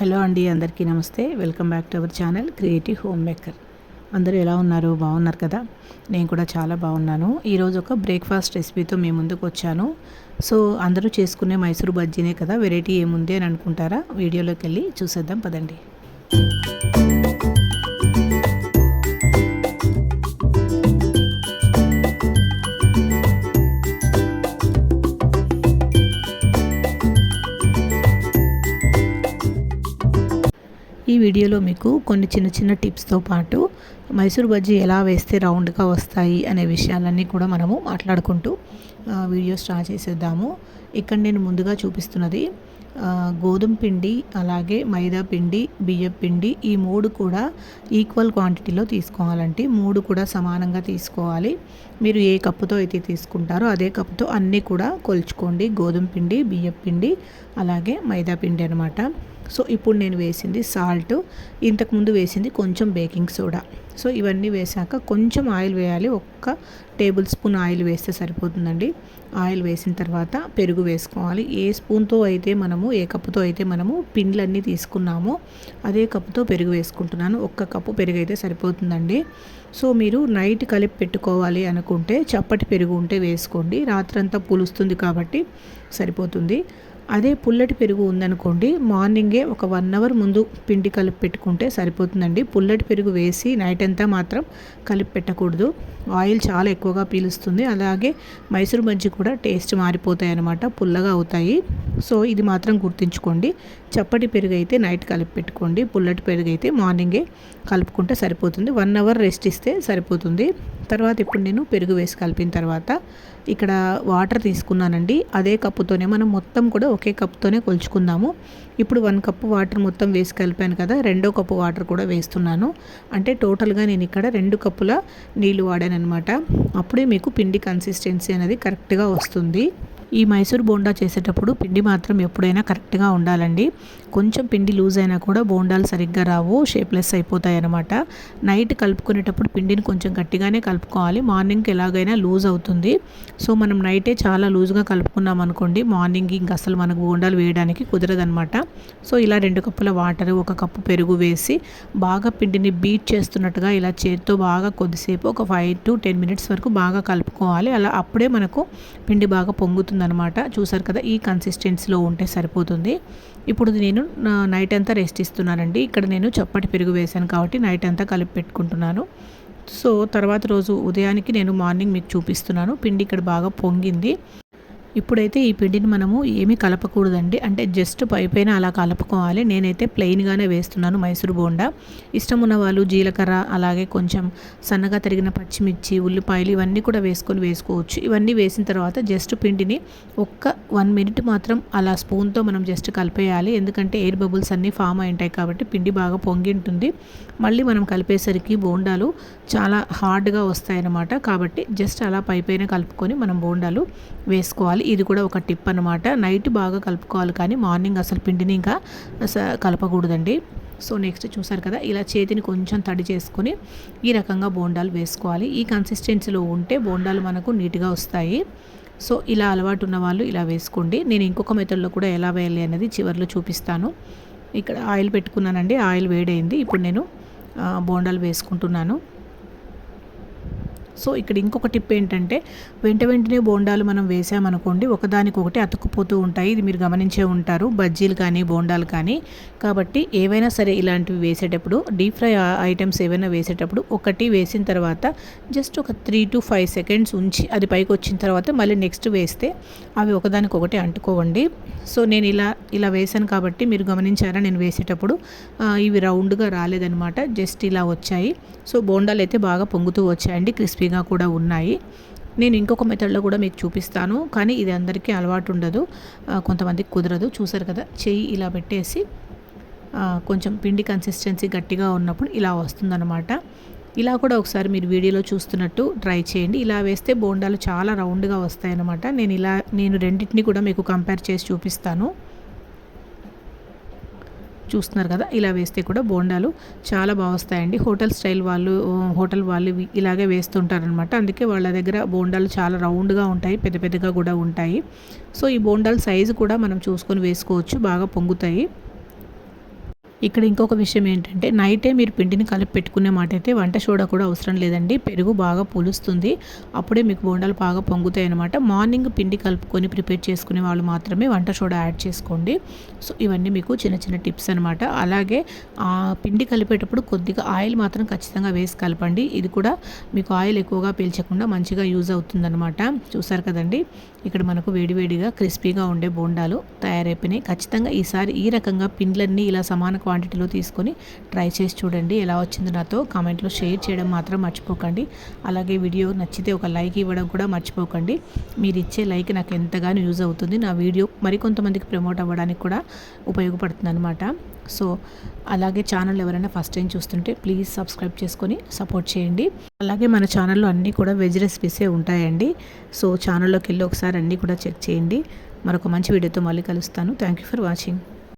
Hello అండి అందరికీ నమస్తే. Welcome back to our channel Creative Home Maker. అందరూ ఎలా ఉన్నారు? బాగున్నారు కదా? నేను కూడా చాలా బాగున్నాను. ఈరోజు ఒక బ్రేక్ఫాస్ట్ రెసిపీతో మీ ముందుకు వచ్చాను. సో అందరూ చేసుకునే మైసూరు బజ్జీనే కదా? వెరైటీ ఏముంది అని అనుకుంటారా? వీడియోలోకి వెళ్ళి చూసేద్దాం పదండి. వీడియోలో మీకు కొన్ని చిన్న చిన్న టిప్స్తో పాటు మైసూర్ బజ్జీ ఎలా వేస్తే రౌండ్గా వస్తాయి అనే విషయాలన్నీ కూడా మనము మాట్లాడుకుంటూ వీడియో స్టార్ట్ చేసేద్దాము. ఇక్కడ నేను ముందుగా చూపిస్తున్నది గోధుమ పిండి అలాగే మైదా పిండి బియ్యం పిండి ఈ మూడు కూడా ఈక్వల్ క్వాంటిటీలో తీసుకోవాలంటే మూడు కూడా సమానంగా తీసుకోవాలి. మీరు ఏ కప్పుతో అయితే తీసుకుంటారో అదే కప్పుతో అన్నీ కూడా కొలుచుకోండి. గోధుమ పిండి బియ్యం పిండి అలాగే మైదా పిండి అనమాట సో ఇప్పుడు నేను వేసింది సాల్ట్ ఇంతకుముందు వేసింది కొంచెం బేకింగ్ సోడా. సో ఇవన్నీ వేసాక కొంచెం ఆయిల్ వేయాలి. ఒక్క టేబుల్ స్పూన్ ఆయిల్ వేస్తే సరిపోతుందండి. ఆయిల్ వేసిన తర్వాత పెరుగు వేసుకోవాలి. ఏ స్పూన్తో అయితే మనము ఏ కప్పుతో అయితే మనము పిండ్లన్నీ తీసుకున్నామో అదే కప్పుతో పెరుగు వేసుకుంటున్నాను. ఒక్క కప్పు పెరుగు అయితే సరిపోతుందండి. సో మీరు నైట్ కలిపి పెట్టుకోవాలి అనుకుంటే చప్పటి పెరుగు ఉంటే వేసుకోండి. రాత్రంతా పులుస్తుంది కాబట్టి సరిపోతుంది. అదే పుల్లటి పెరుగు ఉందనుకోండి మార్నింగే ఒక వన్ అవర్ ముందు పిండి కలిపి పెట్టుకుంటే సరిపోతుందండి. పుల్లటి పెరుగు వేసి నైట్ అంతా మాత్రం కలిపి పెట్టకూడదు. ఆయిల్ చాలా ఎక్కువగా పీలుస్తుంది. అలాగే మైసూర్ బజ్జీ కూడా టేస్ట్ మారిపోతాయి అనమాట పుల్లగా అవుతాయి. సో ఇది మాత్రం గుర్తుంచుకోండి. చప్పటి పెరుగు అయితే నైట్ కలిపి పెట్టుకోండి. పుల్లటి పెరుగు అయితే మార్నింగే కలుపుకుంటే సరిపోతుంది. వన్ అవర్ రెస్ట్ ఇస్తే సరిపోతుంది. తర్వాత ఇప్పుడు నేను పెరుగు వేసి కలిపిన తర్వాత ఇక్కడ వాటర్ తీసుకున్నానండి. అదే కప్పుతోనే మనం మొత్తం కూడా ఒకే కప్తోనే కొలుచుకుందాము. ఇప్పుడు వన్ కప్పు వాటర్ మొత్తం వేసి కలిపాను కదా రెండో కప్పు వాటర్ కూడా వేస్తున్నాను. అంటే టోటల్గా నేను ఇక్కడ రెండు కప్పుల నీళ్ళు వాడాను అనమాట అప్పుడే మీకు పిండి కన్సిస్టెన్సీ అనేది కరెక్ట్గా వస్తుంది. ఈ మైసూర్ బోండా చేసేటప్పుడు పిండి మాత్రం ఎప్పుడైనా కరెక్ట్గా ఉండాలండి. కొంచెం పిండి లూజ్ అయినా కూడా బోండాలు సరిగ్గా రావు షేప్లెస్ అయిపోతాయి అనమాట నైట్ కలుపుకునేటప్పుడు పిండిని కొంచెం గట్టిగానే కలుపుకోవాలి. మార్నింగ్కి ఎలాగైనా లూజ్ అవుతుంది. సో మనం నైటే చాలా లూజ్గా కలుపుకున్నాం అనుకోండి మార్నింగ్ ఇంక అసలు మనకు బోండాలు వేయడానికి కుదరదనమాట సో ఇలా రెండు కప్పుల వాటర్ ఒక కప్పు పెరుగు వేసి బాగా పిండిని బీట్ చేస్తున్నట్టుగా ఇలా చేతితో బాగా కొద్దిసేపు ఒక ఫైవ్ టు టెన్ మినిట్స్ వరకు బాగా కలుపుకోవాలి. అలా అప్పుడే మనకు పిండి బాగా పొంగుతుంది. అనమాట చూసారు కదా ఈ కన్సిస్టెన్సీలో ఉంటే సరిపోతుంది. ఇప్పుడు నేను నైట్ అంతా రెస్ట్ ఇస్తున్నానండి. ఇక్కడ నేను చప్పటి పెరుగు వేశాను కాబట్టి నైట్ అంతా కలిపి పెట్టుకుంటున్నాను. సో తర్వాత రోజు ఉదయానికి నేను మార్నింగ్ మీకు చూపిస్తున్నాను. పిండి ఇక్కడ బాగా పొంగింది. ఇప్పుడైతే ఈ పిండిని మనము ఏమీ కలపకూడదండి. అంటే జస్ట్ పై పైన అలా కలుపుకోవాలి. నేనైతే ప్లెయిన్గానే వేస్తున్నాను మైసూరు బోండా. ఇష్టం ఉన్న వాళ్ళు జీలకర్ర అలాగే కొంచెం సన్నగా తరిగిన పచ్చిమిర్చి ఉల్లిపాయలు ఇవన్నీ కూడా వేసుకొని వేసుకోవచ్చు. ఇవన్నీ వేసిన తర్వాత జస్ట్ పిండిని ఒక్క వన్ మినిట్ మాత్రం అలా స్పూన్తో మనం జస్ట్ కలిపేయాలి. ఎందుకంటే ఎయిర్ బబుల్స్ అన్నీ ఫామ్ అయి ఉంటాయి కాబట్టి పిండి బాగా పొంగి ఉంటుంది మళ్ళీ మనం కలిపేసరికి బోండాలు చాలా హార్డ్గా వస్తాయన్నమాట. కాబట్టి జస్ట్ అలా పై పైన కలుపుకొని మనం బోండాలు వేసుకోవాలి. కలుపుకోవాలి ఇది కూడా ఒక టిప్ అనమాట నైట్ బాగా కలుపుకోవాలి కానీ మార్నింగ్ అసలు పిండిని ఇంకా కలపకూడదండి. సో నెక్స్ట్ చూసారు కదా ఇలా చేతిని కొంచెం తడి చేసుకొని ఈ రకంగా బోండాలు వేసుకోవాలి. ఈ కన్సిస్టెన్సీలో ఉంటే బోండాలు మనకు నీట్గా వస్తాయి. సో ఇలా అలవాటు ఉన్న వాళ్ళు ఇలా వేసుకోండి. నేను ఇంకొక మెథడ్లో కూడా ఎలా వేయాలి అనేది చివరిలో చూపిస్తాను. ఇక్కడ ఆయిల్ పెట్టుకున్నానండి. ఆయిల్ వేడైంది. ఇప్పుడు నేను బోండాలు వేసుకుంటున్నాను. సో ఇక్కడ ఇంకొక టిప్ ఏంటంటే వెంట వెంటనే బోండాలు మనం వేసామనుకోండి ఒకదానికొకటి అతుక్కుపోతూ ఉంటాయి. ఇది మీరు గమనించే ఉంటారు. బజ్జీలు కానీ బోండాలు కానీ. కాబట్టి ఏవైనా సరే ఇలాంటివి వేసేటప్పుడు డీప్ ఫ్రై ఐటమ్స్ ఏవైనా వేసేటప్పుడు ఒకటి వేసిన తర్వాత జస్ట్ ఒక త్రీ టు ఫైవ్ సెకండ్స్ ఉంచి అది పైకి వచ్చిన తర్వాత మళ్ళీ నెక్స్ట్ వేస్తే అవి ఒకదానికొకటి అంటుకోవండి. సో నేను ఇలా ఇలా వేసాను కాబట్టి మీరు గమనించారా? నేను వేసేటప్పుడు ఇవి రౌండ్గా రాలేదనమాట జస్ట్ ఇలా వచ్చాయి. సో బోండాలు అయితే బాగా పొంగుతూ వచ్చాయండి క్రిస్పీ ఈజీగా కూడా ఉన్నాయి. నేను ఇంకొక మెథడ్లో కూడా మీకు చూపిస్తాను. కానీ ఇది అందరికీ అలవాటు ఉండదు కొంతమందికి కుదరదు. చూసారు కదా చెయ్యి ఇలా పెట్టేసి కొంచెం పిండి కన్సిస్టెన్సీ గట్టిగా ఉన్నప్పుడు ఇలా వస్తుందన్నమాట. ఇలా కూడా ఒకసారి మీరు వీడియోలో చూస్తున్నట్టు ట్రై చేయండి. ఇలా వేస్తే బోండాలు చాలా రౌండ్గా వస్తాయన్నమాట. నేను ఇలా నేను రెండింటిని కూడా మీకు కంపేర్ చేసి చూపిస్తాను. చూస్తున్నారు కదా ఇలా వేస్తే కూడా బోండాలు చాలా బాగా వస్తాయండి. హోటల్ స్టైల్ వాళ్ళు హోటల్ వాళ్ళు ఇలాగే వేస్తుంటారనమాట అందుకే వాళ్ళ దగ్గర బోండాలు చాలా రౌండ్గా ఉంటాయి పెద్ద పెద్దగా కూడా ఉంటాయి. సో ఈ బోండాల సైజు కూడా మనం చూసుకొని వేసుకోవచ్చు బాగా పొంగుతాయి. ఇక్కడ ఇంకొక విషయం ఏంటంటే నైటే మీరు పిండిని కలిపి పెట్టుకునే మాట అయితే వంట సోడా కూడా అవసరం లేదండి. పెరుగు బాగా పులుస్తుంది. అప్పుడే మీకు బోండాలు బాగా పొంగుతాయి అనమాట మార్నింగ్ పిండి కలుపుకొని ప్రిపేర్ చేసుకునే వాళ్ళు మాత్రమే వంట సోడా యాడ్ చేసుకోండి. సో ఇవన్నీ మీకు చిన్న చిన్న టిప్స్ అనమాట అలాగే ఆ పిండి కలిపేటప్పుడు కొద్దిగా ఆయిల్ మాత్రం ఖచ్చితంగా వేసి కలపండి. ఇది కూడా మీకు ఆయిల్ ఎక్కువగా పీల్చకుండా మంచిగా యూజ్ అవుతుందన్నమాట. చూసారు కదండి? ఇక్కడ మనకు వేడివేడిగా క్రిస్పీగా ఉండే బోండాలు తయారైపోయినాయి. ఖచ్చితంగా ఈసారి ఈ రకంగా పిండ్లన్నీ ఇలా సమాన క్వాంటిటీలో తీసుకొని ట్రై చేసి చూడండి. ఎలా వచ్చిందో నాతో కామెంట్లో షేర్ చేయడం మాత్రం మర్చిపోకండి. అలాగే వీడియో నచ్చితే ఒక లైక్ ఇవ్వడం కూడా మర్చిపోకండి. మీరు ఇచ్చే లైక్ నాకు ఎంతగానో యూజ్ అవుతుంది. నా వీడియో మరికొంతమందికి ప్రమోట్ అవ్వడానికి కూడా ఉపయోగపడుతుంది అనమాట సో అలాగే ఛానల్ ఎవరైనా ఫస్ట్ టైం చూస్తుంటే ప్లీజ్ సబ్స్క్రైబ్ చేసుకొని సపోర్ట్ చేయండి. అలాగే మన ఛానల్లో అన్నీ కూడా వెజ్ రెసిపీసే ఉంటాయండి. సో ఛానల్లోకి వెళ్ళి ఒకసారి అన్నీ కూడా చెక్ చేయండి. మరొక మంచి వీడియోతో మళ్ళీ కలుస్తాను. Thank you for watching.